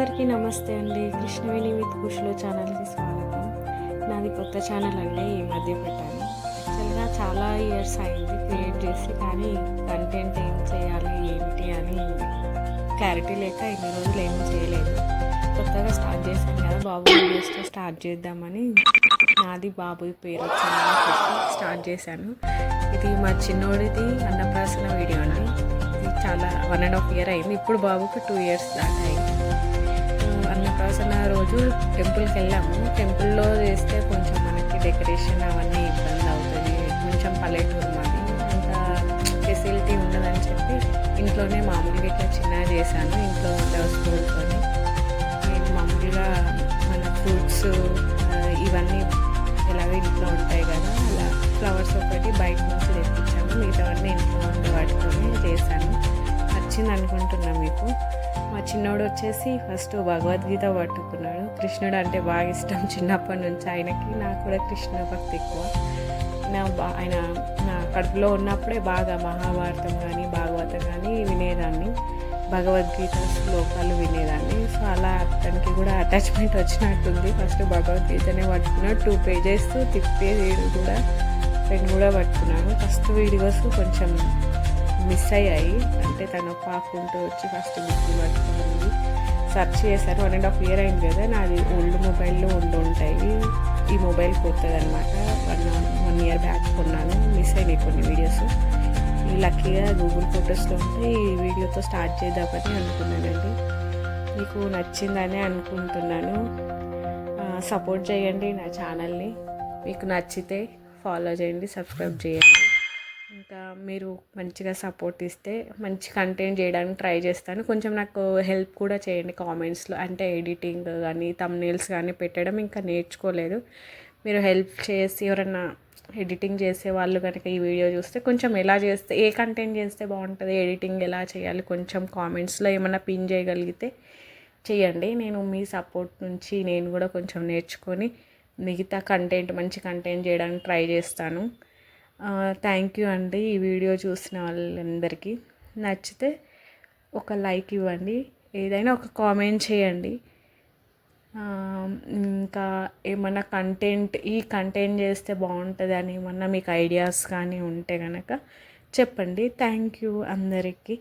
నమస్తే అండి. కృష్ణవేణి విత్ కుషులు ఛానల్కి స్వాగతం. నాది కొత్త ఛానల్ అండి ఈ మధ్య పెట్టాను. యాక్చువల్గా చాలా ఇయర్స్ అయింది క్రియేట్ చేసి కానీ కంటెంట్ ఏం చేయాలి ఏంటి అని క్లారిటీ లేక ఇన్ని రోజులు ఏం చేయలేదు. కొత్తగా స్టార్ట్ చేశాను కదా బాబు వీడియోస్తో స్టార్ట్ చేద్దామని. నాది బాబు పేరు వచ్చిందని చెప్పి స్టార్ట్ చేశాను. ఇది మా చిన్నోడిది అన్నప్రాసన వీడియో అండి. ఇది చాలా వన్ అండ్ హాఫ్ ఇయర్ అయింది. ఇప్పుడు బాబుకి టూ ఇయర్స్ దాకా అయింది. రోజు టెంపుల్కి వెళ్ళాము టెంపుల్లో చేస్తే కొంచెం మనకి డెకరేషన్ అవన్నీ ఇబ్బంది అవుతుంది. కొంచెం పల్లెటూరు మాది. అంత ఫెసిలిటీ ఉండదని చెప్పి ఇంట్లోనే మామూలుగా ఇట్లా చిన్నగా చేశాను. ఇంట్లో దోసుకుంటుని నేను మామూలుగా మన ఫ్రూట్స్ ఇవన్నీ ఎలాగో ఇంట్లో ఉంటాయి కదా అలా ఫ్లవర్స్ ఒకటి బయట నుంచి తెప్పించాము మిగతావన్నీ ఇంట్లో ఉండే వాటితోనే చేశాను. నచ్చింది అనుకుంటున్నాను మీకు? మా చిన్నోడు వచ్చేసి ఫస్ట్ భగవద్గీత పట్టుకున్నాడు. కృష్ణుడు అంటే బాగా ఇష్టం చిన్నప్పటి నుంచి ఆయనకి. నాకు కూడా కృష్ణ భక్తి ఎక్కువ. నా బా ఆయన నా కడుపులో ఉన్నప్పుడే బాగా మహాభారతం కానీ భాగవతం కానీ వినేదాన్ని. భగవద్గీత శ్లోకాలు వినేదాన్ని. సో అలా అతనికి కూడా అటాచ్మెంట్ వచ్చినట్టుంది. ఫస్ట్ భగవద్గీతనే పట్టుకున్నాడు. టూ పేజెస్ తిప్పే వీడు కూడా పెన్ కూడా పట్టుకున్నాడు. ఫస్ట్ వీడియోస్ కొంచెం మిస్ అయ్యాయి. అంటే తను పాకుంటూ వచ్చి ఫస్ట్ బుక్ పట్టుకుంది సెర్చ్ చేశాను వన్ అండ్ హాఫ్ ఇయర్ అయింది కదా నాది ఓల్డ్ మొబైల్లో ఉండి ఉంటాయి. ఈ మొబైల్ కొత్తది అనమాట వన్ వన్ ఇయర్ బ్యాక్ కొన్నాను. మిస్ అయినాయి కొన్ని వీడియోస్ ఈ లక్కీగా గూగుల్ ఫొటోస్లో ఉంటే ఈ వీడియోతో స్టార్ట్ చేద్దామని అనుకున్నానండి. మీకు నచ్చిందని అనుకుంటున్నాను. సపోర్ట్ చేయండి నా ఛానల్ని మీకు నచ్చితే ఫాలో చేయండి సబ్స్క్రైబ్ చేయండి. మీరు మంచిగా సపోర్ట్ ఇస్తే మంచి కంటెంట్ చేయడానికి ట్రై చేస్తాను. కొంచెం నాకు హెల్ప్ కూడా చేయండి కామెంట్స్లో అంటే ఎడిటింగ్ కానీ తమ్నేల్స్ కానీ పెట్టడం ఇంకా నేర్చుకోలేదు. మీరు హెల్ప్ చేసి ఎవరన్నా ఎడిటింగ్ చేసే వాళ్ళు కనుక ఈ వీడియో చూస్తే కొంచెం ఎలా చేస్తే ఏ కంటెంట్ చేస్తే బాగుంటుంది ఎడిటింగ్ ఎలా చేయాలి కొంచెం కామెంట్స్లో ఏమైనా పిన్ చేయగలిగితే చేయండి. నేను మీ సపోర్ట్ నుంచి నేను కూడా కొంచెం నేర్చుకొని మిగతా కంటెంట్ మంచి కంటెంట్ చేయడానికి ట్రై చేస్తాను. థ్యాంక్ యూ అండి ఈ వీడియో చూసిన వాళ్ళందరికీ. నచ్చితే ఒక లైక్ ఇవ్వండి. ఏదైనా ఒక కామెంట్ చేయండి. ఇంకా ఏమన్నా కంటెంట్ ఈ కంటెంట్ చేస్తే బాగుంటుంది అని ఏమన్నా మీకు ఐడియాస్ కానీ ఉంటే కనుక చెప్పండి. థ్యాంక్ యూ అందరికీ.